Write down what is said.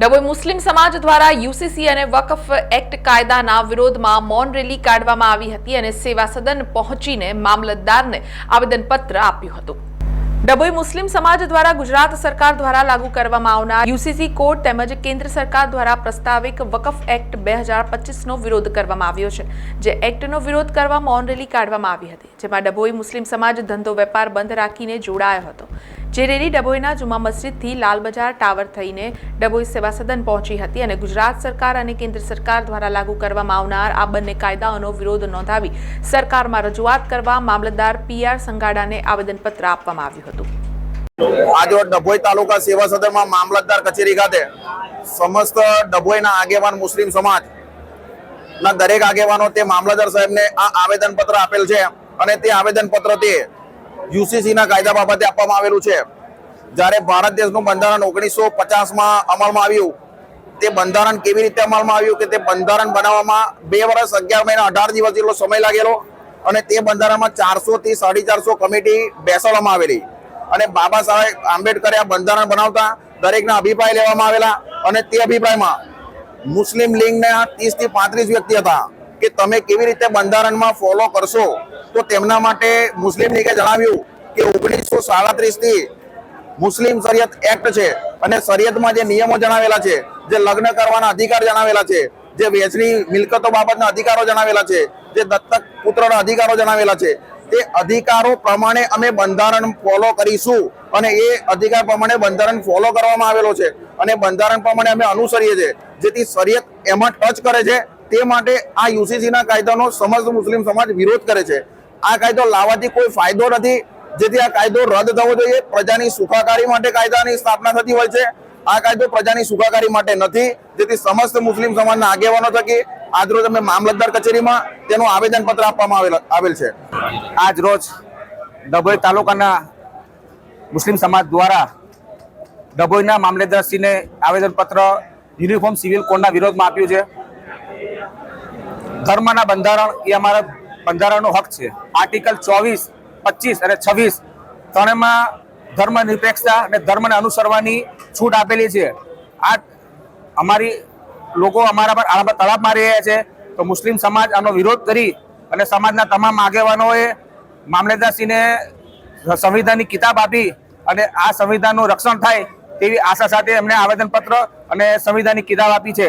ડભોઈ મુસ્લિમ સમાજ દ્વારા યુસીસી અને વકફ એક્ટ કાયદાના વિરોધમાં મૌન રેલી કાઢવામાં આવી હતી અને સેવા સદન પહોંચીને મામલતદારને આવેદનપત્ર આપ્યું હતું. ડભોઈ મુસ્લિમ સમાજ દ્વારા ગુજરાત સરકાર દ્વારા લાગુ કરવામાં આવનાર યુસીસી કોડ તેમજ કેન્દ્ર સરકાર દ્વારા પ્રસ્તાવિક વકફ એક્ટ બે હજાર પચીસનો વિરોધ કરવામાં આવ્યો છે, જે એક્ટનો વિરોધ કરવા મૌન રેલી કાઢવામાં આવી હતી, જેમાં ડભોઈ મુસ્લિમ સમાજ ધંધો વેપાર બંધ રાખીને જોડાયો હતો. જે રેલી ડભોઈના જુમા મસ્જિદથી લાલ બજાર ટાવર થઈને ડભોઈ સેવા સદન પહોંચી હતી અને ગુજરાત સરકાર અને કેન્દ્ર સરકાર દ્વારા લાગુ કરવામાં આવનાર આ બંને કાયદાઓનો વિરોધ નોંધાવી સરકારમાં રજૂઆત કરવા મામલતદાર પીઆર સંગાડાને આવેદનપત્ર આપવામાં આવ્યું હતું. આજે ડભોઈ તાલુકા સેવા સદનમાં મામલતદાર કચેરી ખાતે સમસ્ત ડભોઈના આગેવાન મુસ્લિમ સમાજ ના દરેક આગેવાનો તે મામલતદાર સાહેબને આ આવેદનપત્ર આપેલ છે અને તે આવેદનપત્ર તે યુસીસી ના કાયદા બાબતે આપવામાં આવેલું છે. જ્યારે ભારત દેશનું બંધારણ ઓગણીસો પચાસમાં અમલમાં આવ્યું, તે બંધારણ કેવી રીતે અમલમાં આવ્યું કે તે બંધારણ બનાવવામાં બે વર્ષ, અગિયાર મહિના, અઢાર દિવસ જેટલો સમય લાગેલો અને તે બંધારણમાં ચારસો થી સાડી ચારસો કમિટી બેસાડવામાં આવેલી. અને બાબા સાહેબ આંબેડકરે આ બંધારણ બનાવતા દરેકના અભિપ્રાય લેવામાં આવેલા અને તે અભિપ્રાયમાં મુસ્લિમ લીગના ત્રીસથી પાંત્રીસ વ્યક્તિ હતા કે તમે કેવી રીતે બંધારણમાં ફોલો કરશો? તો તેમના માટે મુસ્લિમ લીગે જણાવ્યું કે ઓગણીસો સાડત્રીસથી મુસ્લિમ શરિયત એક્ટ છે અને શરિયતમાં જે નિયમો જણાવેલા છે, જે લગ્ન કરવાના અધિકાર જણાવેલા છે, જે વેચની મિલકતો બાબતના અધિકારો જણાવેલા છે, જે દત્તક પુત્રના અધિકારો જણાવેલા છે, તે અધિકારો પ્રમાણે અમે બંધારણ ફોલો કરીશું અને એ અધિકાર પ્રમાણે બંધારણ ફોલો કરવામાં આવેલો છે અને બંધારણ પ્રમાણે અમે અનુસરીએ છીએ. જેથી શરિયત એમાં ટચ કરે છે, તે માટે આ યુસીસીના કાયદાનો સમસ્ત મુસ્લિમ સમાજ વિરોધ કરે છે. આ કાયદો લાવવાથી કોઈ ફાયદો નથી. જેથી આ કાયદો રદ થવો જોઈએ. પ્રજાની સુખાકારી માટે કાયદાની સ્થાપના થતી હોય છે. આ કાયદો પ્રજાની સુખાકારી માટે નથી. જેથી સમસ્ત મુસ્લિમ સમાજના આગેવાનો થકી આજરોજ અમે મામલતદાર કચેરીમાં તેનું આવેદનપત્ર આપવામાં આવેલ આવેલ છે. આજ રોજ ડભોઈ તાલુકાના મુસ્લિમ સમાજ દ્વારા ડભોઈના મામલેદારશ્રીને આવેદનપત્ર યુનિફોર્મ સિવિલ કોડના વિરોધમાં આપ્યું છે. ધર્મના બંધારણ એ અમારા બંધારણનો હક છે. આર્ટિકલ ચોવીસ, પચીસ અને છવ્વીસ ત્રણેયમાં ધર્મ નિરપેક્ષતા અને ધર્મને અનુસરવાની છૂટ આપેલી છે. આ અમારી લોકો અમારા પર આના પર તળાપ મારી રહ્યા છે. તો મુસ્લિમ સમાજ આનો વિરોધ કરી અને સમાજના તમામ આગેવાનોએ મામલેદારસિંહને સંવિધાનની કિતાબ આપી અને આ સંવિધાનનું રક્ષણ થાય તેવી આશા સાથે એમને આવેદનપત્ર અને સંવિધાનની કિતાબ આપી છે.